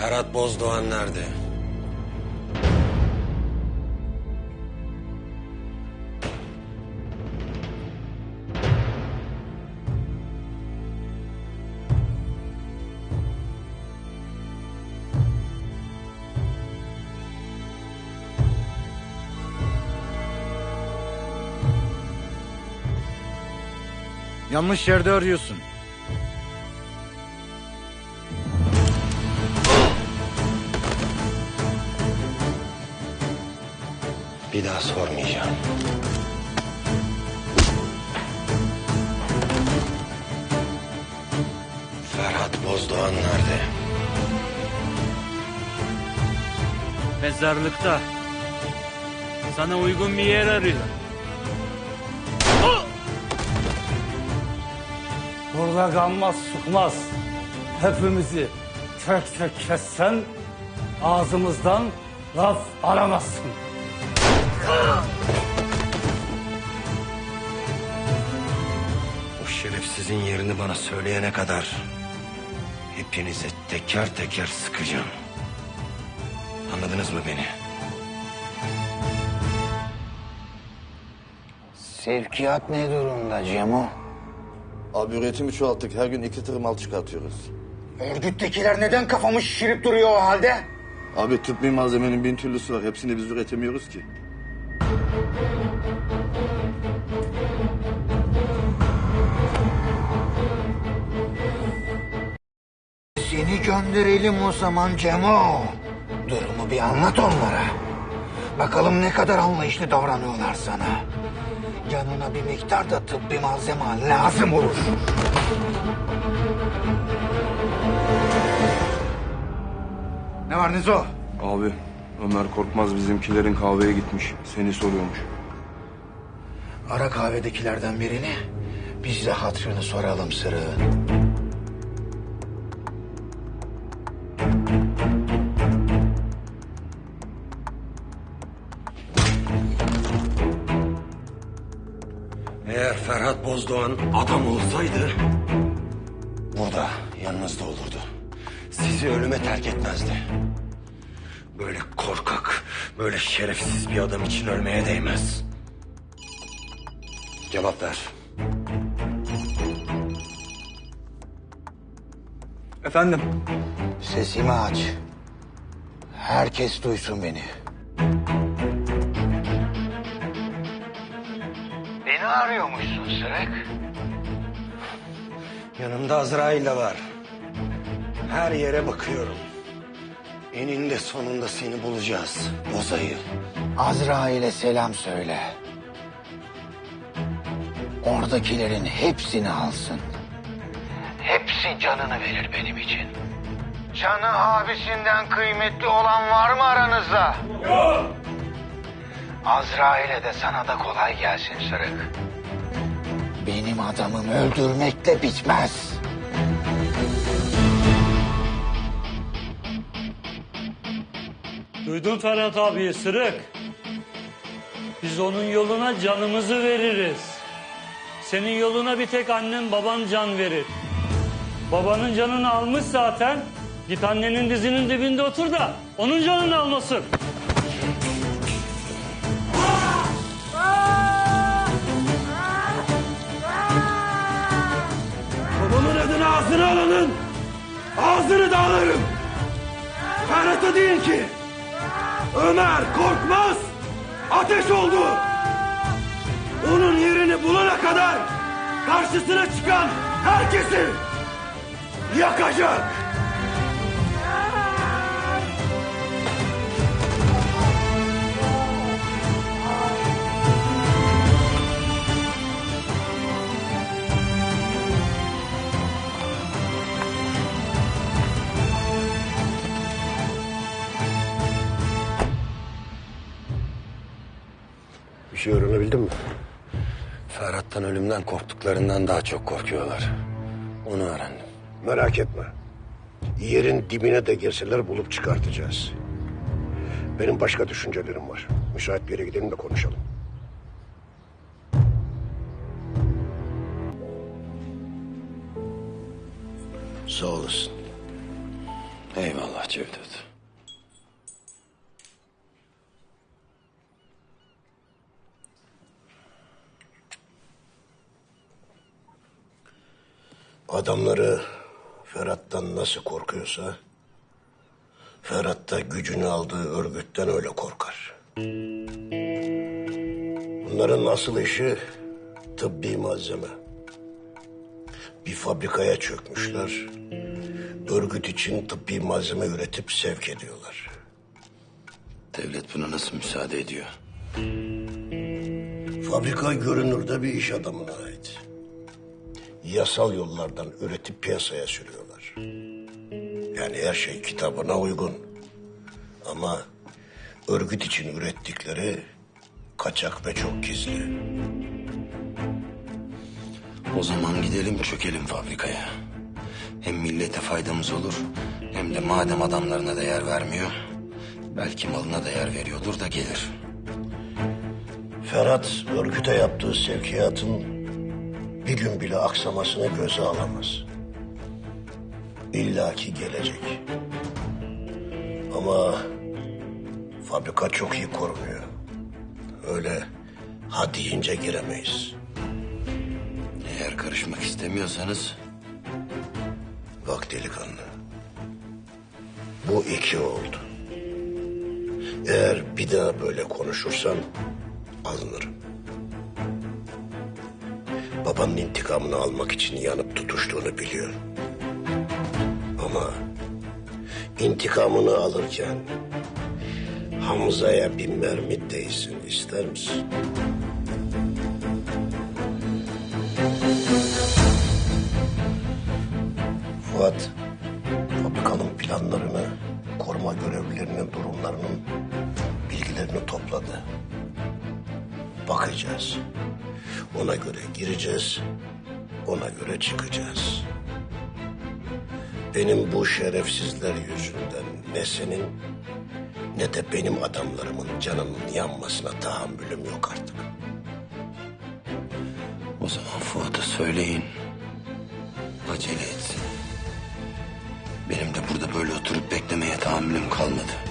Ferhat Bozdoğan nerede? Yanlış yerde arıyorsun. Daha sormayacağım. Ferhat Bozdoğan nerede? Mezarlıkta. Sana uygun bir yer arıyor. Burada ganmaz sıkmaz. Hepimizi tek tek kessen ağzımızdan laf alamazsın. O şerefsizin yerini bana söyleyene kadar hepinize teker teker sıkacağım. Anladınız mı beni? Sevkiyat ne durumda Cemo? Abi üretimi çoğalttık. Her gün iki tır mal çıkartıyoruz. Örgüttekiler neden kafamı şişirip duruyor o halde? Abi tıbbi malzemenin bin türlüsü var. Hepsini biz üretemiyoruz ki. Gönderelim o zaman Cemo. Durumu bir anlat onlara. Bakalım ne kadar anlayışlı davranıyorlar sana. Yanına bir miktar da tıbbi malzeme lazım olur. Ne var Nizo? Abi Ömer Korkmaz bizimkilerin kahveye gitmiş. Seni soruyormuş. Ara kahvedekilerden birini. Biz de hatırını soralım sırığın. Bozdoğan adam olsaydı burada yanınızda olurdu. Sizi ölüme terk etmezdi. Böyle korkak, böyle şerefsiz bir adam için ölmeye değmez. Cevap ver. Efendim? Sesimi aç. Herkes duysun beni. Arıyormuşsun Sırık. Yanımda Azrail de var. Her yere bakıyorum. Eninde sonunda seni bulacağız. Bozayı. Azrail'e selam söyle. Oradakilerin hepsini alsın. Hepsi canını verir benim için. Canı abisinden kıymetli olan var mı aranızda? Yok. Azrail'e de sana da kolay gelsin Sırık. Benim adamım öldürmekle bitmez. Duydun Ferhat abi sırık. Biz onun yoluna canımızı veririz. Senin yoluna bir tek annen baban can verir. Babanın canını almış zaten. Git annenin dizinin dibinde otur da onun canını almasın. Ağzına alanın ağzını dağlarım. Ferhat'a deyin ki Ömer korkmaz ateş oldu. Onun yerini bulana kadar karşısına çıkan herkesi yakacak. Bir şey öğrenebildin mi? Ferhat'tan ölümden korktuklarından daha çok korkuyorlar. Onu öğrendim. Merak etme. Yerin dibine de girseler bulup çıkartacağız. Benim başka düşüncelerim var. Müsait bir yere gidelim de konuşalım. Sağ olasın. Eyvallah Cevdet. Adamları Ferhat'tan nasıl korkuyorsa... ...Ferhat da gücünü aldığı örgütten öyle korkar. Bunların asıl işi tıbbi malzeme. Bir fabrikaya çökmüşler. Örgüt için tıbbi malzeme üretip sevk ediyorlar. Devlet buna nasıl müsaade ediyor? Fabrika görünürde bir iş adamına ait. Yasal yollardan üretip piyasaya sürüyorlar. Yani her şey kitabına uygun. Ama örgüt için ürettikleri kaçak ve çok gizli. O zaman gidelim çökelim fabrikaya. Hem millete faydamız olur hem de madem adamlarına değer vermiyor... ...belki malına değer veriyordur da gelir. Ferhat örgüte yaptığı sevkiyatın bir gün bile aksamasını göze alamaz. İlla ki gelecek. Ama fabrika çok iyi korunuyor. Öyle ha deyince giremeyiz. Eğer karışmak istemiyorsanız Bak delikanlı. Bu iki oldu. Eğer bir daha böyle konuşursan alınırım. Babanın intikamını almak için yanıp tutuştuğunu biliyorum. Ama intikamını alırken Hamza'ya bir mermi değsin ister misin? Fuat, fabrikanın planlarını, koruma görevlilerinin durumlarının bilgilerini topladı. Bakacağız. Ona göre gireceğiz, ona göre çıkacağız. Benim bu şerefsizler yüzünden ne senin ne de benim adamlarımın canının yanmasına tahammülüm yok artık. o zaman Fuat'a söyleyin. Acele etsin. Benim de burada böyle oturup beklemeye tahammülüm kalmadı.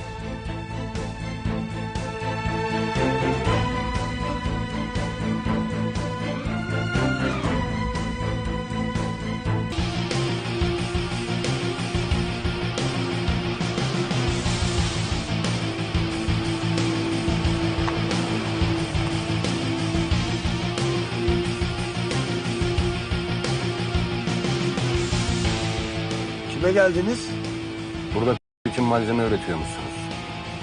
Kime geldiniz? Burada için malzeme üretiyormuşsunuz.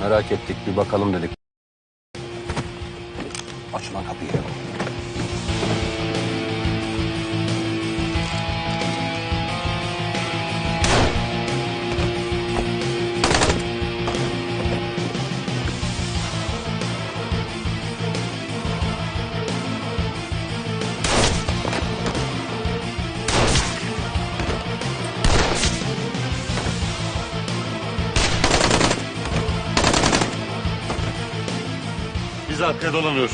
Merak ettik bir bakalım dedik. Aç lan kapıyı. Biz arkaya dolanıyoruz.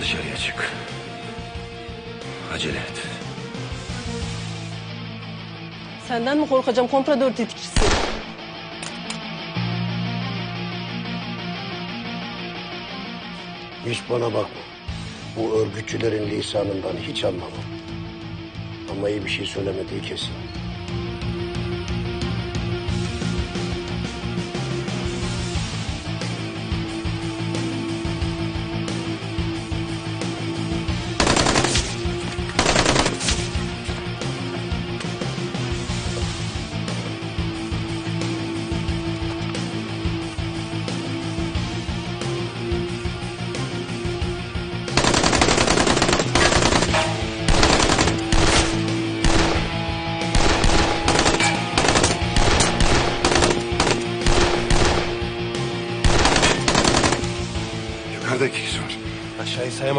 Dışarıya çık. Acele et. Senden mi korkacağım komprador tetikçisi? Hiç bana bakma. Bu örgütçülerin lisanından hiç anlamam. Ama iyi bir şey söylemediği kesin.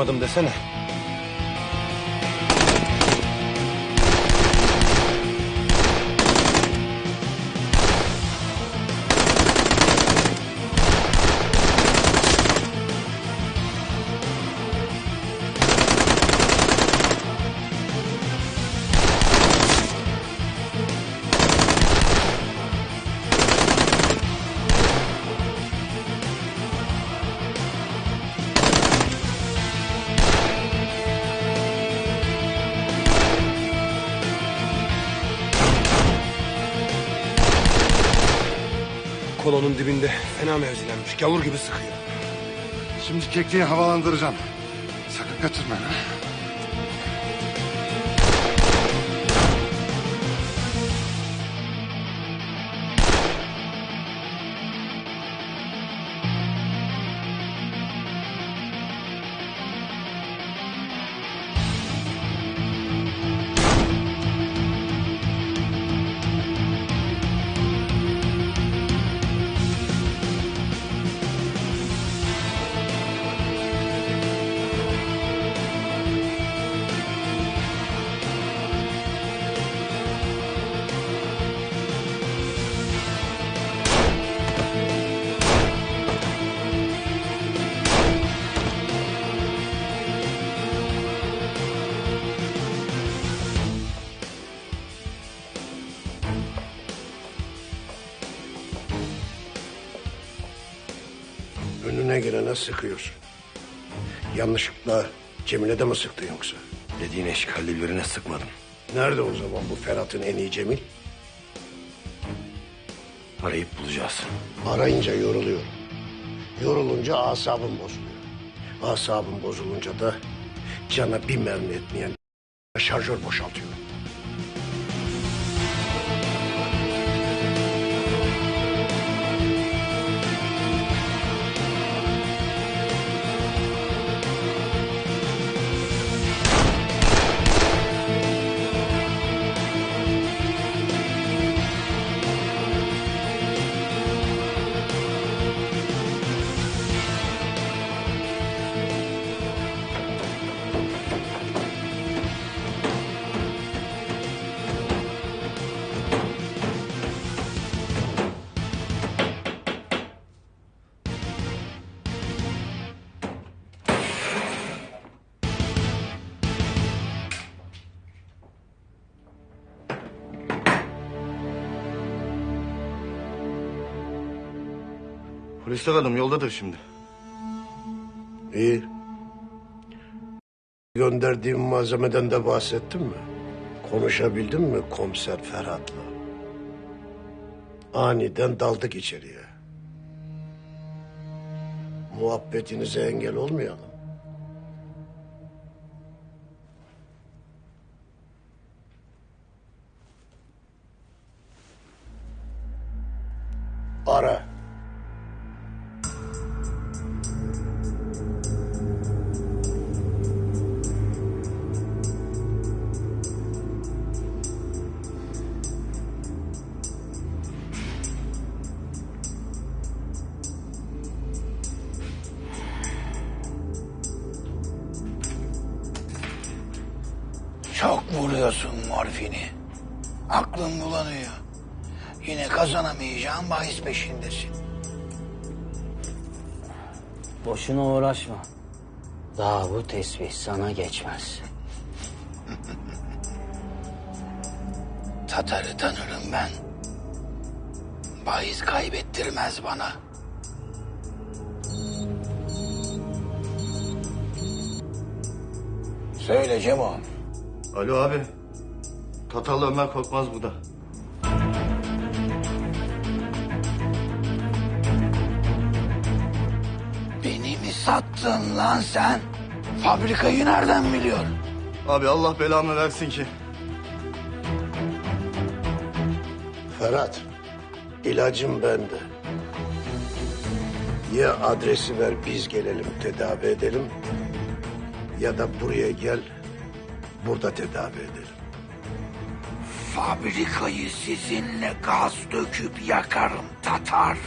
yardım desene. Kolonun dibinde fena mevzilenmiş. Gavur gibi sıkıyor. Şimdi kekliği havalandıracağım. Sakın kaçırma ha. Önüne gelene sıkıyorsun. Yanlışlıkla Cemile de mi sıktı yoksa? Dediğin eşkalli birine sıkmadım. Nerede o zaman bu Ferhat'ın en iyi Cemil? Arayıp bulacağız. Arayınca yoruluyor. Yorulunca asabım bozuluyor. Asabım bozulunca da cana bir mermi etmeyen şarjör boşaltıyor. Polisler hanım yoldadır şimdi. İyi. Gönderdiğim malzemeden de bahsettin mi? Konuşabildin mi komiser Ferhat'la? Aniden daldık içeriye. Muhabbetinize engel olmayalım. Ara. Morfini. Aklın bulanıyor. Yine kazanamayacağın bahis peşindesin. Boşuna uğraşma. Daha bu tesbih sana geçmez. Tatar'ı tanırım ben. Bahis kaybettirmez bana. Söyle Cemo. Alo abi. Tatarlı Ömer Korkmaz burada. Beni mi sattın lan sen? Fabrikayı nereden biliyorsun? Abi Allah belamı versin ki. Ferhat, ilacım bende. Ya adresi ver biz gelelim tedavi edelim ya da buraya gel burada tedavi edelim. Fabrikayı sizinle gaz döküp yakarım Tatar.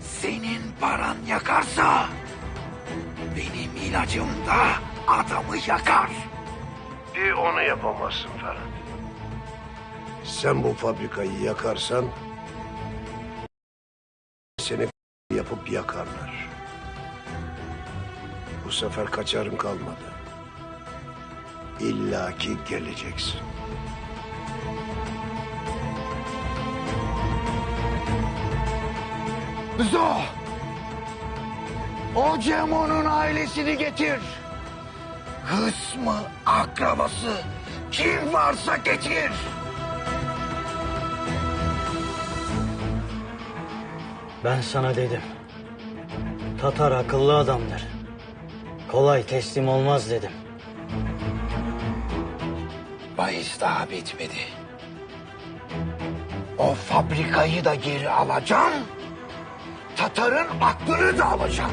Senin paran yakarsa benim ilacım da adamı yakar. Bir onu yapamazsın Ferhat. Sen bu fabrikayı yakarsan seni yapıp yakarlar. Bu sefer kaçarın kalmadı. İlla ki geleceksin. Zo! O Cemo'nun ailesini getir. Hısmı, akrabası, kim varsa getir. Ben sana dedim. Tatar akıllı adamdır. Kolay teslim olmaz dedim. Bahis daha bitmedi. O fabrikayı da geri alacağım. Tatar'ın aklını da alacağım.